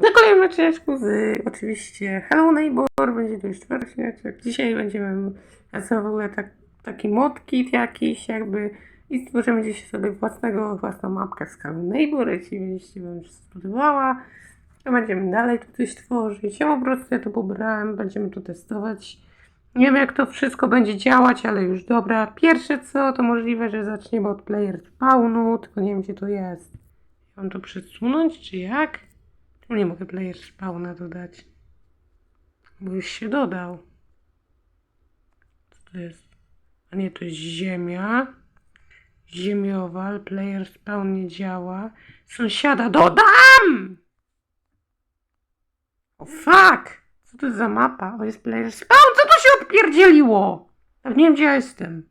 Na kolejnym odcineczku z oczywiście Hello Neighbor, będzie to już czwarty. Dzisiaj będziemy pracować w ogóle tak, taki modkit jakiś jakby i stworzymy dzisiaj sobie własnego, własną mapkę z Hello Neighbor, jeśli będziecie Wam się spodobała. To będziemy dalej tu coś tworzyć. Ja po prostu ja to pobrałem, będziemy tu testować. Nie wiem jak to wszystko będzie działać, ale już dobra. Pierwsze co, to możliwe, że zaczniemy od player spawnu, tylko nie wiem gdzie to jest. Mam to przesunąć, czy jak? Nie mogę player spawna dodać. Bo już się dodał. Co to jest? A nie, to jest ziemia. Ziemiowal, player spawn nie działa. Sąsiada dodam! O fuck! Co to jest za mapa? O, jest player spawn! Co to się odpierdzieliło? Ja nie wiem, gdzie ja jestem.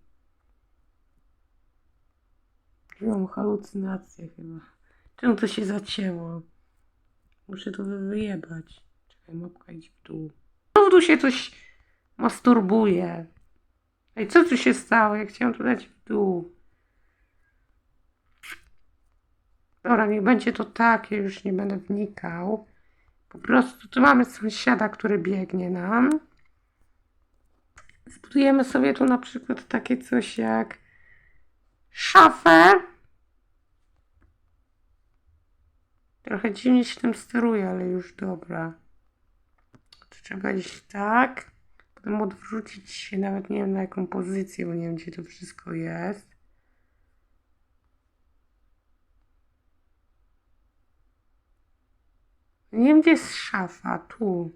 Mam halucynację chyba. Czemu to się zacięło? Muszę to wy- wyjebać. Czekaj, mapka idź w dół. Znowu tu się coś masturbuje. Ej, co tu się stało? Ja chciałam to dać w dół. Dobra, niech będzie to tak, ja już nie będę wnikał. Po prostu tu mamy sąsiada, który biegnie nam. Zbudujemy sobie tu na przykład takie coś jak szafę. Trochę dziwnie się tym steruje, ale już dobra. To trzeba iść tak. Potem odwrócić się, nawet nie wiem na jaką pozycję, bo nie wiem gdzie to wszystko jest. Nie wiem gdzie jest szafa, tu.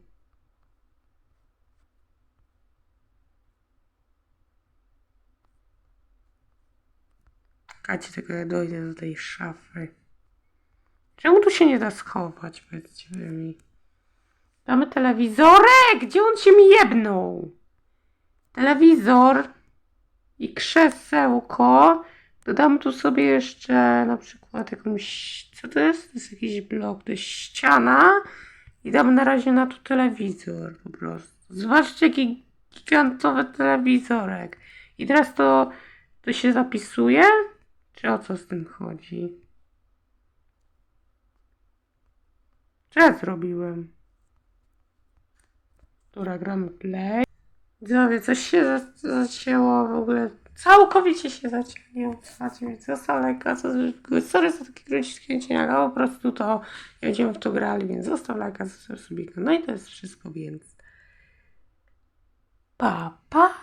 Czekajcie, tylko ja dojdę do tej szafy. Czemu tu się nie da schować, powiedzcie wy mi? Mamy telewizorek! Gdzie on się mi jebnął? Telewizor i krzesełko. Dodam tu sobie jeszcze na przykład jakąś... Co to jest? To jest jakiś blok, to jest ściana. I dam na razie na to telewizor po prostu. Zobaczcie, jaki gigantowy telewizorek. I teraz to, to się zapisuje? Czy o co z tym chodzi? Co ja zrobiłem? Dobra, gramy play. Widzowie, coś się za- zacięło w ogóle. Całkowicie się zacięło. Mi został lajka. Sorry za takie kręcienie, ale po prostu to nie będziemy w to grali, więc zostaw lajka, zostaw subika. No i to jest wszystko, więc pa, pa!